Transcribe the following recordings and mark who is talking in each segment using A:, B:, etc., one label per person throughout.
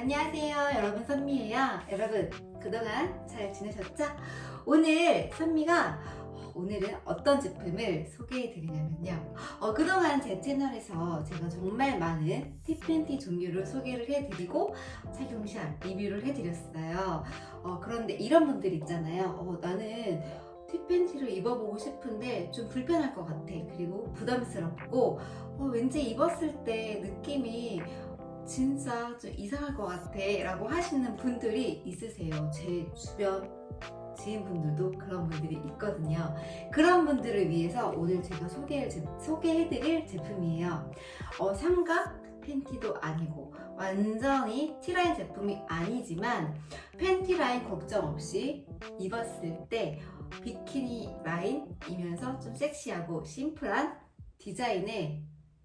A: 안녕하세요. 여러분 선미예요. 여러분 그동안 잘 지내셨죠? 오늘 선미가 어, 오늘은 어떤 제품을 소개해 드리냐면요. 어, 그동안 제 채널에서 제가 정말 많은 티팬티 종류를 소개를 해 드리고 착용샷 리뷰를 해 드렸어요. 어, 그런데 이런 분들 있잖아요. 어, 나는 티팬티를 입어보고 싶은데 좀 불편할 것 같아. 그리고 부담스럽고 어, 왠지 입었을 때 느낌이 진짜 좀 이상할 것 같아 라고 하시는 분들이 있으세요. 제 주변 지인분들도 그런 분들이 있거든요. 그런 분들을 위해서 오늘 제가 소개를, 제- 소개해드릴 제품이에요. 어, 삼각 팬티도 아니고 완전히 티라인 제품이 아니지만 팬티 라인 걱정 없이 입었을 때 비키니 라인이면서 좀 섹시하고 심플한 디자인의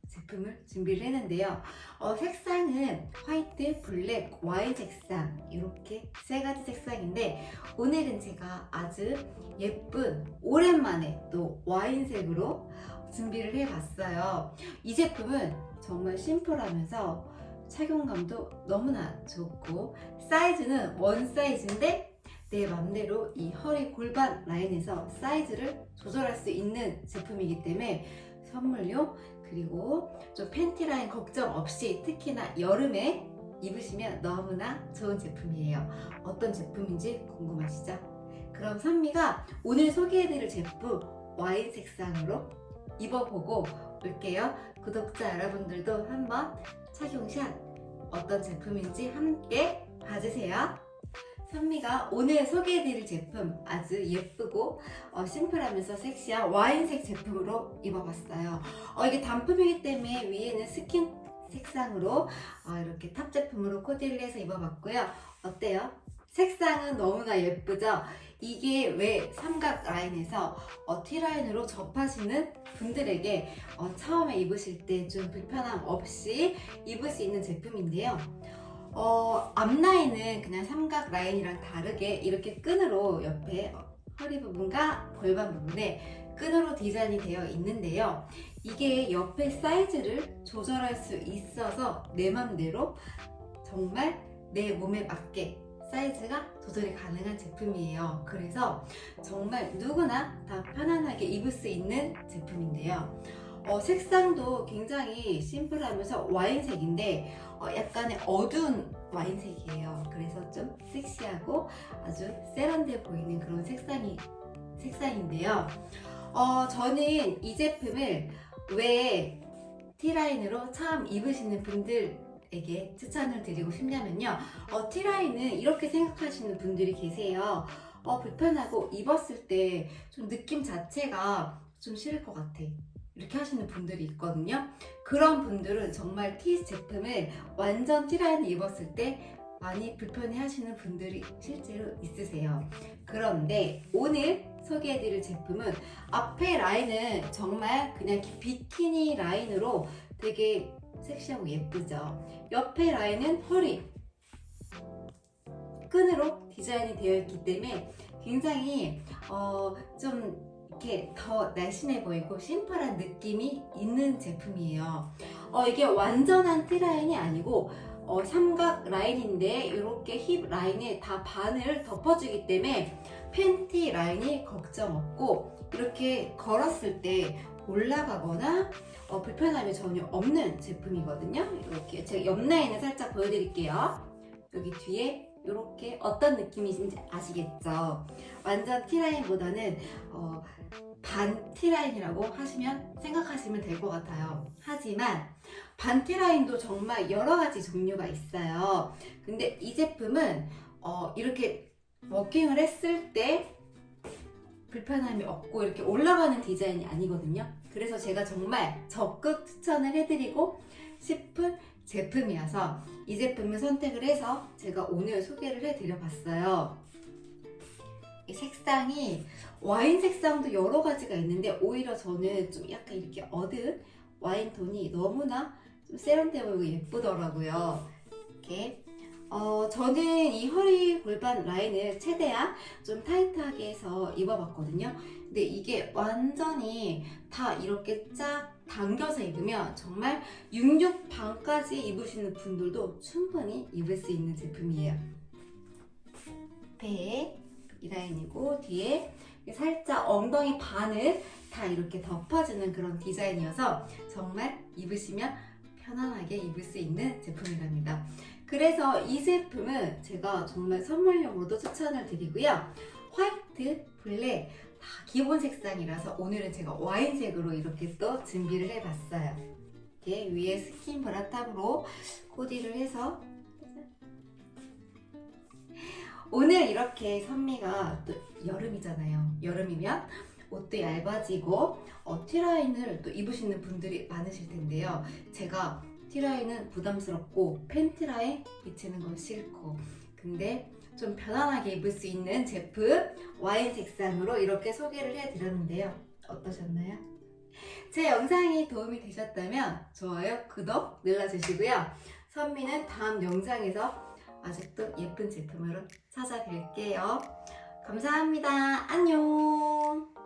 A: 제품을 준비를 했는데요. 어, 색상은 화이트, 블랙, 와인 색상 이렇게 세 가지 색상인데 오늘은 제가 아주 예쁜 오랜만에 또 와인색으로 준비를 해봤어요. 이 제품은 정말 심플하면서 착용감도 너무나 좋고 사이즈는 원 사이즈인데 내 맘대로 이 허리 골반 라인에서 사이즈를 조절할 수 있는 제품이기 때문에 선물용 그리고 좀 팬티 라인 걱정 없이 특히나 여름에 입으시면 너무나 좋은 제품이에요. 어떤 제품인지 궁금하시죠? 그럼 선미가 오늘 소개해드릴 제품 와인 색상으로 입어보고 올게요. 구독자 여러분들도 한번 착용샷 어떤 제품인지 함께 봐주세요. 선미가 오늘 소개해드릴 제품 아주 예쁘고 어, 심플하면서 섹시한 와인색 제품으로 입어봤어요. 어, 이게 단품이기 때문에 위에는 스킨 색상으로 어, 이렇게 탑 제품으로 코디를 해서 입어봤고요. 어때요? 색상은 너무나 예쁘죠? 이게 왜 삼각 라인에서 어, T 라인으로 접하시는 분들에게 어, 처음에 입으실 때 좀 불편함 없이 입을 수 있는 제품인데요. 어, 앞라인은 그냥 삼각 라인이랑 다르게 이렇게 끈으로 옆에 어, 허리 부분과 골반 부분에 끈으로 디자인이 되어 있는데요. 이게 옆에 사이즈를 조절할 수 있어서 내 맘대로 정말 내 몸에 맞게 사이즈가 조절이 가능한 제품이에요. 그래서 정말 누구나 다 편안하게 입을 수 있는 제품인데요. 어, 색상도 굉장히 심플하면서 와인색인데 어, 약간의 어두운 와인색이에요. 그래서 좀 섹시하고 아주 세련돼 보이는 그런 색상이 색상인데요. 어, 저는 이 제품을 왜 T라인으로 처음 입으시는 분들에게 추천을 드리고 싶냐면요. 어, T라인은 이렇게 생각하시는 분들이 계세요. 어, 불편하고 입었을 때 좀 느낌 자체가 좀 싫을 것 같아. 이렇게 하시는 분들이 있거든요. 그런 분들은 정말 T 제품을 완전 T라인을 입었을 때 많이 불편해 하시는 분들이 실제로 있으세요. 그런데 오늘 소개해드릴 제품은 앞에 라인은 정말 그냥 비키니 라인으로 되게 섹시하고 예쁘죠. 옆에 라인은 허리 끈으로 디자인이 되어 있기 때문에 굉장히 어, 좀 이렇게 더 날씬해 보이고 심플한 느낌이 있는 제품이에요. 어, 이게 완전한 T 라인이 아니고 어, 삼각 라인인데 이렇게 힙 라인에 다 반을 덮어주기 때문에 팬티 라인이 걱정 없고 이렇게 걸었을 때 올라가거나 어, 불편함이 전혀 없는 제품이거든요. 이렇게 제가 옆 라인을 살짝 보여드릴게요. 여기 뒤에 이렇게 어떤 느낌이신지 아시겠죠? 완전 T라인보다는 어, 반 T라인이라고 하시면 생각하시면 될 것 같아요. 하지만 반 T라인도 정말 여러 가지 종류가 있어요. 근데 이 제품은 어, 이렇게 워킹을 했을 때 불편함이 없고 이렇게 올라가는 디자인이 아니거든요. 그래서 제가 정말 적극 추천을 해드리고 싶은 제품이어서 이 제품을 선택을 해서 제가 오늘 소개를 해드려 봤어요. 이 색상이 와인 색상도 여러 가지가 있는데 오히려 저는 좀 약간 이렇게 어두운 와인 톤이 너무나 좀 세련돼 보이고 예쁘더라고요. 이렇게 어, 저는 이 허리 골반 라인을 최대한 좀 타이트하게 해서 입어봤거든요. 근데 이게 완전히 다 이렇게 쫙 당겨서 입으면 정말 66 반까지 입으시는 분들도 충분히 입을 수 있는 제품이에요. 배에 이 라인이고 뒤에 살짝 엉덩이 반을 다 이렇게 덮어주는 그런 디자인이어서 정말 입으시면 편안하게 입을 수 있는 제품이랍니다. 그래서 이 제품은 제가 정말 선물용으로도 추천을 드리고요. 화이트, 블랙 다 기본 색상이라서 오늘은 제가 와인색으로 이렇게 또 준비를 해봤어요. 이렇게 위에 스킨 브라탑으로 코디를 해서 오늘 이렇게 선미가 또 여름이잖아요. 여름이면 옷도 얇아지고 어, 티라인을 또 입으시는 분들이 많으실 텐데요. 제가 티라인은 부담스럽고 팬티라인 비치는 건 싫고 근데 좀 편안하게 입을 수 있는 제품 와인 색상으로 이렇게 소개를 해드렸는데요. 어떠셨나요? 제 영상이 도움이 되셨다면 좋아요, 구독 눌러주시고요. 선미는 다음 영상에서 또 예쁜 제품으로 찾아뵐게요. 감사합니다. 안녕.